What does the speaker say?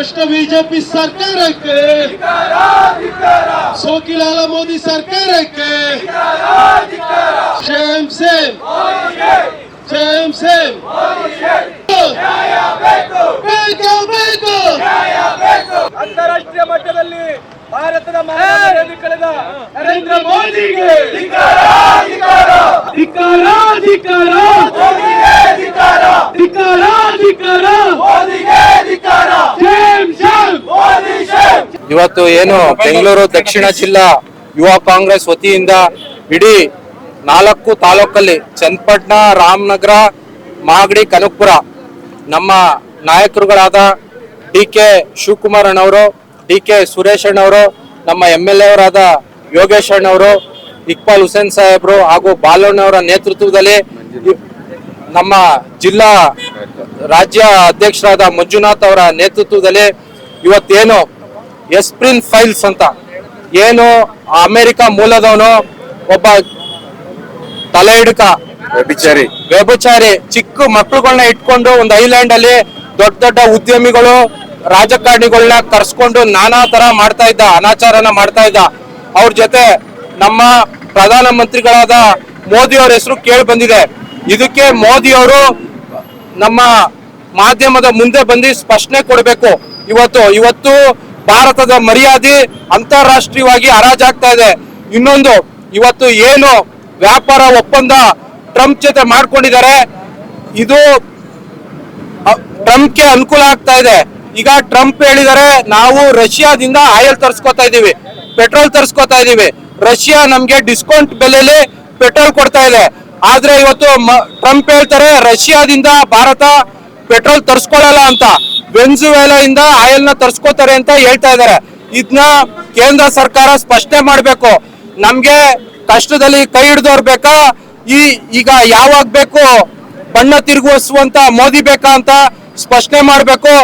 ಭ್ರಷ್ಟ ಬಿಜೆಪಿ ಸರ್ಕಾರಕ್ಕೆ. ಸೋಕಿಲಾಲ ಮೋದಿ ಸರ್ಕಾರಕ್ಕೆ. Same same. Same same. ಅಂತಾರಾಷ್ಟ್ರೀಯ ಮಟ್ಟದಲ್ಲಿ ಭಾರತದ ಮಹಾನ್ ಕಳೆದ ನರೇಂದ್ರ ಮೋದಿಗೆ. ಧಿಕ್ಕಾರ, ಧಿಕ್ಕಾರ, ಧಿಕ್ಕಾರ, ಇವತ್ತು ಏನು ಬೆಂಗಳೂರು ದಕ್ಷಿಣ ಜಿಲ್ಲಾ ಯುವ ಕಾಂಗ್ರೆಸ್ ವತಿಯಿಂದ ಇಡೀ ನಾಲ್ಕು ತಾಲೂಕಲ್ಲಿ ಚನ್ನಪಟ್ಟಣ, ರಾಮನಗರ, ಮಾಗಡಿ, ಕನಕಪುರ ನಮ್ಮ ನಾಯಕರುಗಳಾದ ಡಿ ಕೆ ಶಿವಕುಮಾರ್ ಅಣ್ಣವರು, ಡಿ ಕೆ ಸುರೇಶ್ ಅಣ್ಣವರು, ನಮ್ಮ ಎಂ ಎಲ್ ಎ ಅವರಾದ ಯೋಗೇಶ್ ಅಣ್ಣವರು, ಇಕ್ಬಾಲ್ ಹುಸೇನ್ ಸಾಹೇಬ್ರು ಹಾಗೂ ಬಾಲಣ್ಣವರ ನೇತೃತ್ವದಲ್ಲಿ ನಮ್ಮ ಜಿಲ್ಲಾ ರಾಜ್ಯ ಅಧ್ಯಕ್ಷರಾದ ಮಂಜುನಾಥ್ ಅವರ ನೇತೃತ್ವದಲ್ಲಿ ಇವತ್ತೇನು ಎಸ್ಪ್ರಿನ್ ಫೈಲ್ಸ್ ಅಂತ. ಏನು ಅಮೆರಿಕ ಮೂಲದವನು ಒಬ್ಬ ತಲೆ ಹಿಡುಕ ವ್ಯಭಿಚಾರಿ. ವ್ಯಭಿಚಾರಿ ಚಿಕ್ಕ ಮಕ್ಕಳುಗಳನ್ನ ಇಟ್ಕೊಂಡು ಒಂದು ಐಲ್ಯಾಂಡ್ ಅಲ್ಲಿ ದೊಡ್ಡ ದೊಡ್ಡ ಉದ್ಯಮಿಗಳು ರಾಜಕಾರಣಿಗಳನ್ನ ಕರ್ಸ್ಕೊಂಡು ನಾನಾ ತರ ಮಾಡ್ತಾ ಇದ್ದ ಅನಾಚಾರನ ಮಾಡ್ತಾ ಇದ್ದ. ಅವ್ರ ಜೊತೆ ನಮ್ಮ ಪ್ರಧಾನ ಮಂತ್ರಿಗಳಾದ ಮೋದಿ ಅವರ ಹೆಸರು ಕೇಳಿ ಬಂದಿದೆ. ಇದಕ್ಕೆ ಮೋದಿ ಅವರು ನಮ್ಮ ಮಾಧ್ಯಮದ ಮುಂದೆ ಬಂದು ಸ್ಪಷ್ಟನೆ ಕೊಡಬೇಕು. ಇವತ್ತು ಇವತ್ತು ಭಾರತದ ಮರ್ಯಾದೆ ಅಂತಾರಾಷ್ಟ್ರೀಯವಾಗಿ ಹರಾಜಾಗ್ತಾ ಇದೆ. ಇನ್ನೊಂದು, ಇವತ್ತು ಏನು ವ್ಯಾಪಾರ ಒಪ್ಪಂದ ಟ್ರಂಪ್ ಜೊತೆ ಮಾಡ್ಕೊಂಡಿದ್ದಾರೆ, ಇದು ಟ್ರಂಪ್ಗೆ ಅನುಕೂಲ ಆಗ್ತಾ ಇದೆ. ಈಗ ಟ್ರಂಪ್ ಹೇಳಿದರೆ ನಾವು ರಷ್ಯಾದಿಂದ ಆಯಿಲ್ ತರಿಸ್ಕೊತಾ ಇದೀವಿ ಪೆಟ್ರೋಲ್ ತರಿಸ್ಕೊತಾ ಇದೀವಿ ರಷ್ಯಾ ನಮ್ಗೆ ಡಿಸ್ಕೌಂಟ್ ಬೆಲೆಯಲ್ಲಿ ಪೆಟ್ರೋಲ್ ಕೊಡ್ತಾ ಇದೆ. ಆದ್ರೆ ಇವತ್ತು ಟ್ರಂಪ್ ಹೇಳ್ತಾರೆ, ರಷ್ಯಾದಿಂದ ಭಾರತ ಪೆಟ್ರೋಲ್ ತರಿಸ್ಕೊಳ್ಳಲ್ಲ ಅಂತ. ವೆನ್ಜುವೆಲಾದಿಂದ ಆಯಿಲ್ನ ತರ್ಸ್ಕೋತಾರೆ ಅಂತ ಹೇಳ್ತಾ ಇದ್ದಾರೆ. ಇದನ್ನ ಕೇಂದ್ರ ಸರ್ಕಾರ ಸ್ಪಷ್ಟನೆ ಮಾಡ್ಬೇಕು. ನಮ್ಗೆ ಕಷ್ಟದಲ್ಲಿ ಕೈ ಹಿಡಿದವ್ರು ಬೇಕಾ? ಈ ಈಗ ಯಾವಾಗ ಬೇಕು ಬಣ್ಣ ತಿರುಗಿಸುವಂತ ಮೋದಿ ಬೇಕಾ ಅಂತ ಸ್ಪಷ್ಟನೆ ಮಾಡಬೇಕು.